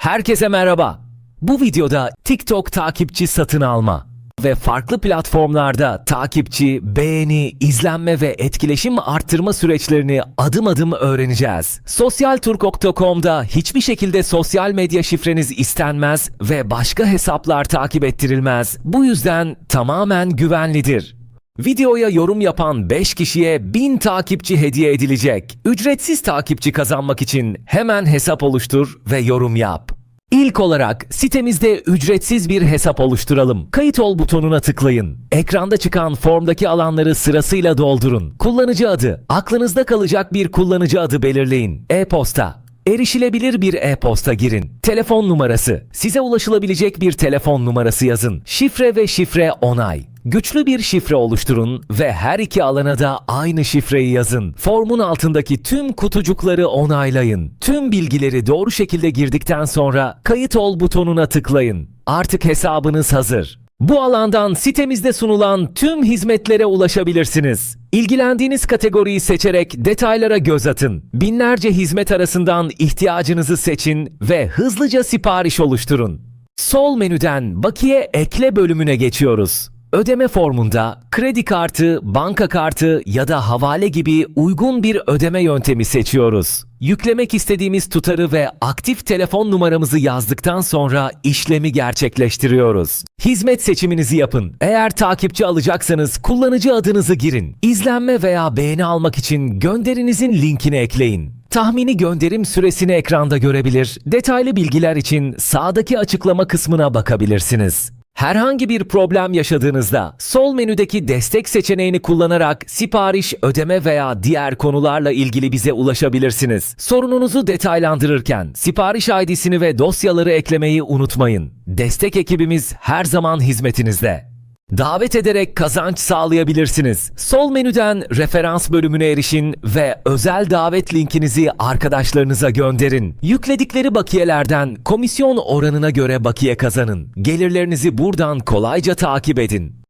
Herkese merhaba. Bu videoda TikTok takipçi satın alma ve farklı platformlarda takipçi, beğeni, izlenme ve etkileşim arttırma süreçlerini adım adım öğreneceğiz. Sosyalturk.com'da hiçbir şekilde sosyal medya şifreniz istenmez ve başka hesaplar takip ettirilmez. Bu yüzden tamamen güvenlidir. Videoya yorum yapan 5 kişiye 1000 takipçi hediye edilecek. Ücretsiz takipçi kazanmak için hemen hesap oluştur ve yorum yap. İlk olarak sitemizde ücretsiz bir hesap oluşturalım. Kayıt ol butonuna tıklayın. Ekranda çıkan formdaki alanları sırasıyla doldurun. Kullanıcı adı, aklınızda kalacak bir kullanıcı adı belirleyin. E-posta, Erişilebilir bir e-posta girin. Telefon numarası. Size ulaşılabilecek bir telefon numarası yazın. Şifre ve şifre onay. Güçlü bir şifre oluşturun ve her iki alana da aynı şifreyi yazın. Formun altındaki tüm kutucukları onaylayın. Tüm bilgileri doğru şekilde girdikten sonra kayıt ol butonuna tıklayın. Artık hesabınız hazır. Bu alandan sitemizde sunulan tüm hizmetlere ulaşabilirsiniz. İlgilendiğiniz kategoriyi seçerek detaylara göz atın. Binlerce hizmet arasından ihtiyacınızı seçin ve hızlıca sipariş oluşturun. Sol menüden bakiye ekle bölümüne geçiyoruz. Ödeme formunda kredi kartı, banka kartı ya da havale gibi uygun bir ödeme yöntemi seçiyoruz. Yüklemek istediğimiz tutarı ve aktif telefon numaramızı yazdıktan sonra işlemi gerçekleştiriyoruz. Hizmet seçiminizi yapın. Eğer takipçi alacaksanız kullanıcı adınızı girin. İzlenme veya beğeni almak için gönderinizin linkini ekleyin. Tahmini gönderim süresini ekranda görebilir. Detaylı bilgiler için sağdaki açıklama kısmına bakabilirsiniz. Herhangi bir problem yaşadığınızda sol menüdeki destek seçeneğini kullanarak sipariş, ödeme veya diğer konularla ilgili bize ulaşabilirsiniz. Sorununuzu detaylandırırken sipariş ID'sini ve dosyaları eklemeyi unutmayın. Destek ekibimiz her zaman hizmetinizde. Davet ederek kazanç sağlayabilirsiniz. Sol menüden referans bölümüne erişin ve özel davet linkinizi arkadaşlarınıza gönderin. Yükledikleri bakiyelerden komisyon oranına göre bakiye kazanın. Gelirlerinizi buradan kolayca takip edin.